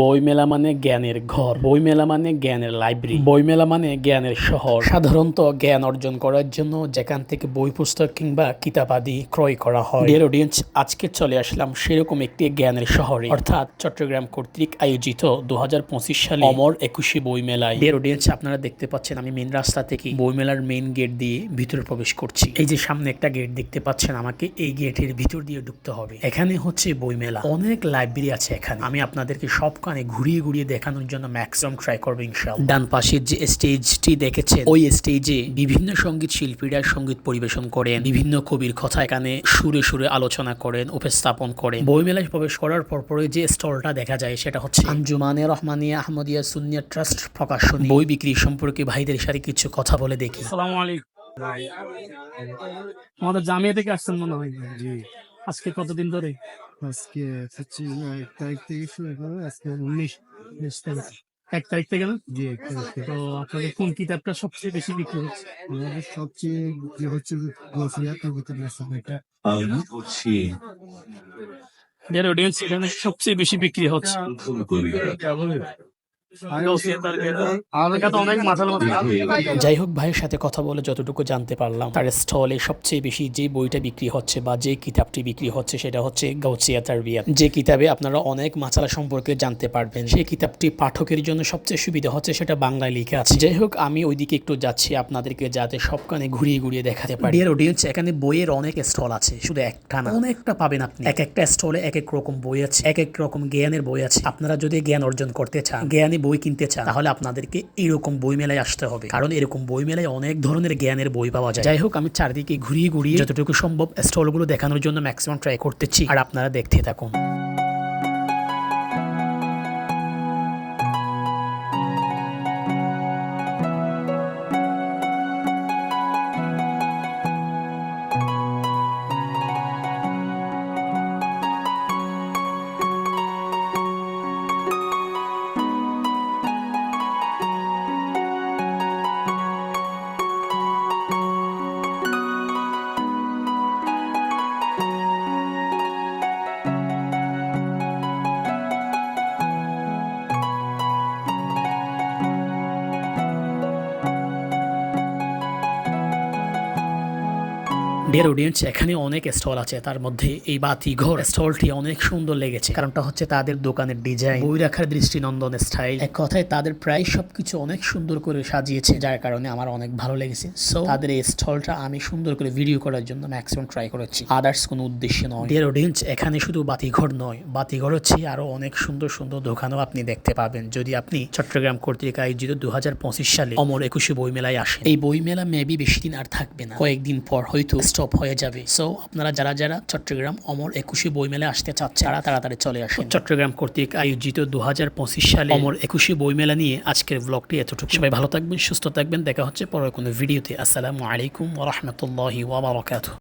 বইমেলা মানে জ্ঞানের ঘর, বইমেলা মানে জ্ঞানের লাইব্রেরি বইমেলা মানে জ্ঞানের শহর। সাধারণত জ্ঞান অর্জন করার জন্য যেখান থেকে বই, পুস্তক কিংবা কিতাব আদি ক্রয় করা হয়। ডিয়ার অডিয়েন্স আজকে চলে আসলাম সেরকম একটি জ্ঞানের শহরে, অর্থাৎ চট্টগ্রাম কর্তৃক আয়োজিত দু সালে অমর একুশে বইমেলায়। ডিয়ার অডিয়েন্স আপনারা দেখতে পাচ্ছেন আমি মেন রাস্তা থেকে বইমেলার মেইন গেট দিয়ে ভিতরে প্রবেশ করছি। এই যে সামনে একটা গেট দেখতে পাচ্ছেন আমাকে, এই গেটের ভিতর দিয়ে ঢুকতে হবে। এখানে হচ্ছে বইমেলা। অনেক লাইব্রেরি আছে এখানে। আমি আপনাদেরকে সবখানে ঘুরিয়ে ঘুরিয়ে দেখানোর জন্য ম্যাক্সিমাম ট্রাই করব ইনশাল্লাহ ডান পাশের যে স্টেজটি দেখেছেন ওই স্টেজে বিভিন্ন সংগীত শিল্পীরা সংগীত পরিবেশন করেন বিভিন্ন কবির কথা এখানে সুরে সুরে আলোচনা করেন উপস্থাপন করেন। বইমেলায় প্রবেশ করার পর পরে যে স্টলটা দেখা যায় সেটা হচ্ছে আঞ্জুমানে রহমানিয়া আহমদিয়া সুনিয়া ট্রাস্ট প্রকাশনী। বই বিক্রি সম্পর্কে ভাইদের সাথে কিছু কথা বলে দেখি। আসসালামু আলাইকুম। আমাদের জামিয়া থেকে আসছেন মনে হয়। জি। আজকে কতদিন ধরে? আজকে হচ্ছে এক তারিখ থেকে শুরু করে আজকে উনিশ উনিশ তারিখ। এক তারিখ থেকে না? জি এক তারিখ থেকে। তো আপনাদের কোন কিতাবটা সবচেয়ে বেশি বিক্রি হচ্ছে? আমাদের সবচেয়ে যে হচ্ছে গফিয়া কবিতা লেসন এটা। আমি করছি যার অডিয়েন্স এখানে সবচেয়ে বেশি বিক্রি হচ্ছে। যাই হোক ভাইয়ের সাথে কথা বলে যতটুকু জানতে পারলাম তার স্টলে সবচেয়ে বেশি যে বইটা বিক্রি হচ্ছে বা যে কিতাবটি বিক্রি হচ্ছে সেটা হচ্ছে গাউচিয়া তারবিয়াত যে কিতাবে আপনারা অনেক মাছালা সম্পর্কে জানতে পারবেন সেই কিতাবটি পাঠকের জন্য সবচেয়ে সুবিধা হচ্ছে সেটা বাংলায় লিখে আছে। যাই হোক আমি ওইদিকে একটু যাচ্ছি আপনাদেরকে যাতে সবখানে ঘুরিয়ে ঘুরিয়ে দেখাতে পারি। ডিয়ার অডিয়েন্স এখানে বইয়ের অনেক স্টল আছে শুধু একটা না। অনেকটা পাবেন আপনি। এক একটা স্টলে এক এক রকম বই আছে এক এক রকম জ্ঞানের বই আছে। আপনারা যদি জ্ঞান অর্জন করতে চান জ্ঞানী বই কিনতে চান, তাহলে আপনাদেরকে এরকম বই মেলায় আসতে হবে। কারণ এরকম বই মেলায় অনেক ধরনের জ্ঞানের বই পাওয়া যায়। যাই হোক, আমি চারদিকে ঘুরিয়ে ঘুরিয়ে যতটুকু সম্ভব স্টলগুলো দেখানোর জন্য ম্যাক্সিমাম ট্রাই করতেছি। আর আপনারা দেখতে থাকুন। ডিয়ার অডিয়েন্স এখানে অনেক স্টল আছে। তার মধ্যে এই বাতি ঘর স্টলটি অনেক সুন্দর লেগেছে। কারণটা হচ্ছে তাদের দোকানের ডিজাইন বই রাখার দৃষ্টিনন্দন স্টাইল এক কথায় তাদের প্রায় সবকিছু অনেক সুন্দর করে সাজিয়েছে। যার কারণে আমার অনেক ভালো লেগেছে। সো তাদের এই স্টলটা আমি সুন্দর করে ভিডিও করার জন্য ম্যাক্সিমাম ট্রাই করেছি। আদার্স কোনো উদ্দেশ্য নয়। ডিয়ার অডিয়েন্স এখানে শুধু বাতিঘর নয়। বাতিঘর হচ্ছে আরও অনেক সুন্দর সুন্দর দোকানও আপনি দেখতে পাবেন। যদি আপনি চট্টগ্রাম কর্তৃক আয়োজিত দু হাজার পঁচিশ সালে অমর একুশে বই মেলায় আসেন, এই বই মেলা মেবি বেশি দিন আর থাকবে না। কয়েকদিন পর হয়তো স্টপ হয়ে যাবে। সো আপনারা যারা যারা চট্টগ্রাম অমর একুশে বই মেলায় আসতে চাচ্ছে তারা তাড়াতাড়ি চলে আসে চট্টগ্রাম কর্তৃক আয়োজিত দু হাজার পঁচিশ সালে অমর একুশে বই মেলা নিয়ে আজকের ব্লগটি এতটুকু সবাই ভালো থাকবেন সুস্থ থাকবেন। দেখা হচ্ছে পরে কোনো ভিডিওতে আসসালামু আলাইকুম ওরহমতুল্লাহি ওবরাকাতুহ